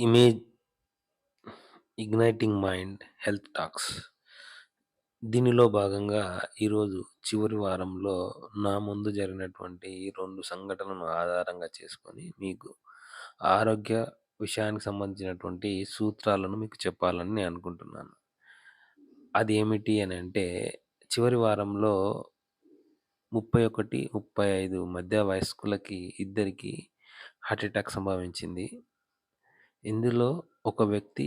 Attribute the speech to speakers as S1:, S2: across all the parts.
S1: Image igniting mind health talks దీనిలో భాగంగా ఈరోజు చివరి వారంలో నా ముందు జరిగినటువంటి ఈ రెండు సంఘటనలను ఆధారంగా చేసుకొని మీకు ఆరోగ్య విషయానికి సంబంధించినటువంటి సూత్రాలను మీకు చెప్పాలని నేను అనుకుంటున్నాను. అది ఏమిటి అని అంటే చివరి వారంలో ముప్పై ఒకటి ముప్పై ఐదు మధ్య వయస్కులకి ఇద్దరికి హార్ట్ అటాక్ సంభవించింది. ఇందులో ఒక వ్యక్తి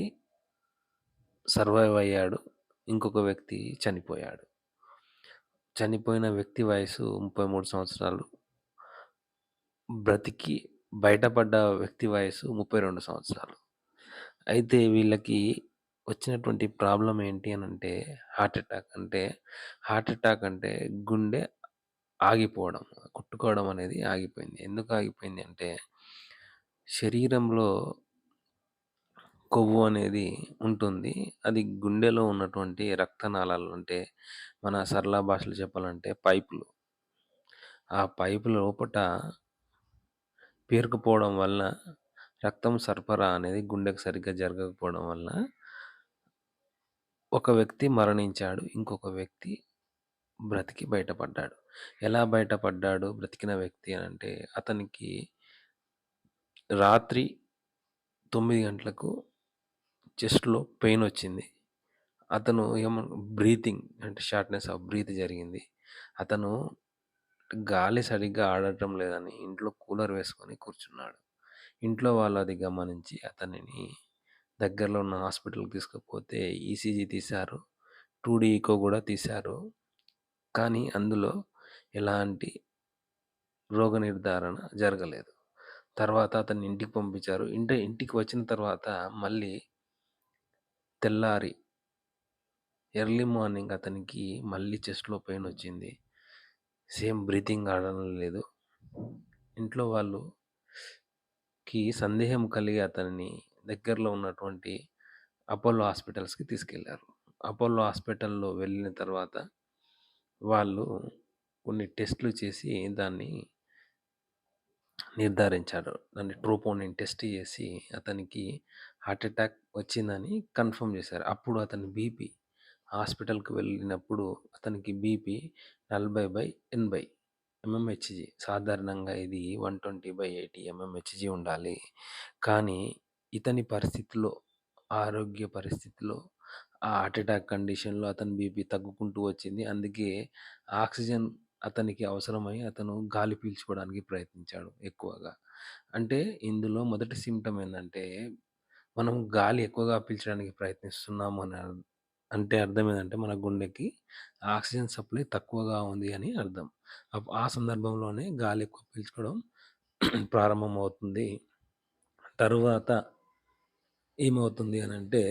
S1: సర్వైవ్ అయ్యాడు ఇంకొక వ్యక్తి చనిపోయాడు. చనిపోయిన వ్యక్తి వయసు ముప్పై మూడు సంవత్సరాలు. బ్రతికి బయటపడ్డ వ్యక్తి వయసు ముప్పై రెండు సంవత్సరాలు. అయితే వీళ్ళకి వచ్చినటువంటి ప్రాబ్లం ఏంటి అని అంటే హార్ట్ అటాక్ అంటే హార్ట్ అటాక్ అంటే గుండె ఆగిపోవడం కొట్టుకోవడం అనేది ఆగిపోయింది. ఎందుకు ఆగిపోయింది అంటే శరీరంలో కొవ్వు అనేది ఉంటుంది. అది గుండెలో ఉన్నటువంటి రక్తనాళాలు అంటే మన సరళ భాషలో చెప్పాలంటే పైపులు. ఆ పైపు లోపట పేరుకుపోవడం వల్ల రక్తం సరఫరా అనేది గుండెకు సరిగ్గా జరగకపోవడం వల్ల ఒక వ్యక్తి మరణించాడు ఇంకొక వ్యక్తి బ్రతికి బయటపడ్డాడు. ఎలా బయటపడ్డాడు బ్రతికిన వ్యక్తి అని అంటే అతనికి రాత్రి తొమ్మిది గంటలకు చెస్ట్‌లో పెయిన్ వచ్చింది. అతను ఏమ బ్రీతింగ్ అంటే షార్ట్‌నెస్ ఆఫ్ బ్రీత్ జరిగింది. అతను గాలి సరిగ్గా ఆడటం లేదని ఇంట్లో కూలర్ వేసుకొని కూర్చున్నాడు. ఇంట్లో వాళ్ళు అది గమనించి అతనిని దగ్గరలో ఉన్న హాస్పిటల్‌కి తీసుకుపోతే ఈసీజీ తీశారు. టూ డీ ఈకో కూడా తీశారు. కానీ అందులో ఎలాంటి రోగ నిర్ధారణ జరగలేదు. తర్వాత అతన్ని ఇంటికి పంపించారు. ఇంటి ఇంటికి వచ్చిన తర్వాత మళ్ళీ తెల్లారి ఎర్లీ మార్నింగ్ అతనికి మళ్ళీ చెస్ట్‌లో పెయిన్ వచ్చింది. సేమ్ బ్రీతింగ్ ఆడడం లేదు. ఇంట్లో వాళ్ళుకి సందేహం కలిగి అతన్ని దగ్గరలో ఉన్నటువంటి అపోలో హాస్పిటల్స్‌కి తీసుకెళ్ళారు. అపోలో హాస్పిటల్‌లో వెళ్ళిన తర్వాత వాళ్ళు కొన్ని టెస్ట్‌లు చేసి దాన్ని నిర్ధారించారు. దాన్ని ట్రోపోనిన్ టెస్ట్ చేసి అతనికి హార్ట్ అటాక్ వచ్చిందని కన్ఫర్మ్ చేశారు. అప్పుడు అతని బీపీ హాస్పిటల్‌కి వెళ్ళినప్పుడు అతనికి బీపీ నలభై బై ఎనభై ఎంఎంహెచ్‌జీ సాధారణంగా ఇది one twenty by eighty mmHg ఉండాలి. కానీ ఇతని పరిస్థితిలో ఆరోగ్య పరిస్థితిలో ఆ హార్ట్ అటాక్ కండిషన్‌లో అతని బీపీ తగ్గుకుంటూ వచ్చింది. అందుకే ఆక్సిజన్ అతనికి అవసరమై అతను గాలి పీల్చుకోవడానికి ప్రయత్నించాడు ఎక్కువగా. అంటే ఇందులో మొదటి సింప్టమ్ ఏందంటే మనం గాలి ఎక్కువగా పీల్చడానికి ప్రయత్నిస్తున్నాము అని అర్ అంటే అర్థం ఏందంటే మన గుండెకి ఆక్సిజన్ సప్లై తక్కువగా ఉంది అని అర్థం. అప్ ఆ సందర్భంలోనే గాలి ఎక్కువ పీల్చుకోవడం ప్రారంభమవుతుంది. తరువాత ఏమవుతుంది అనంటే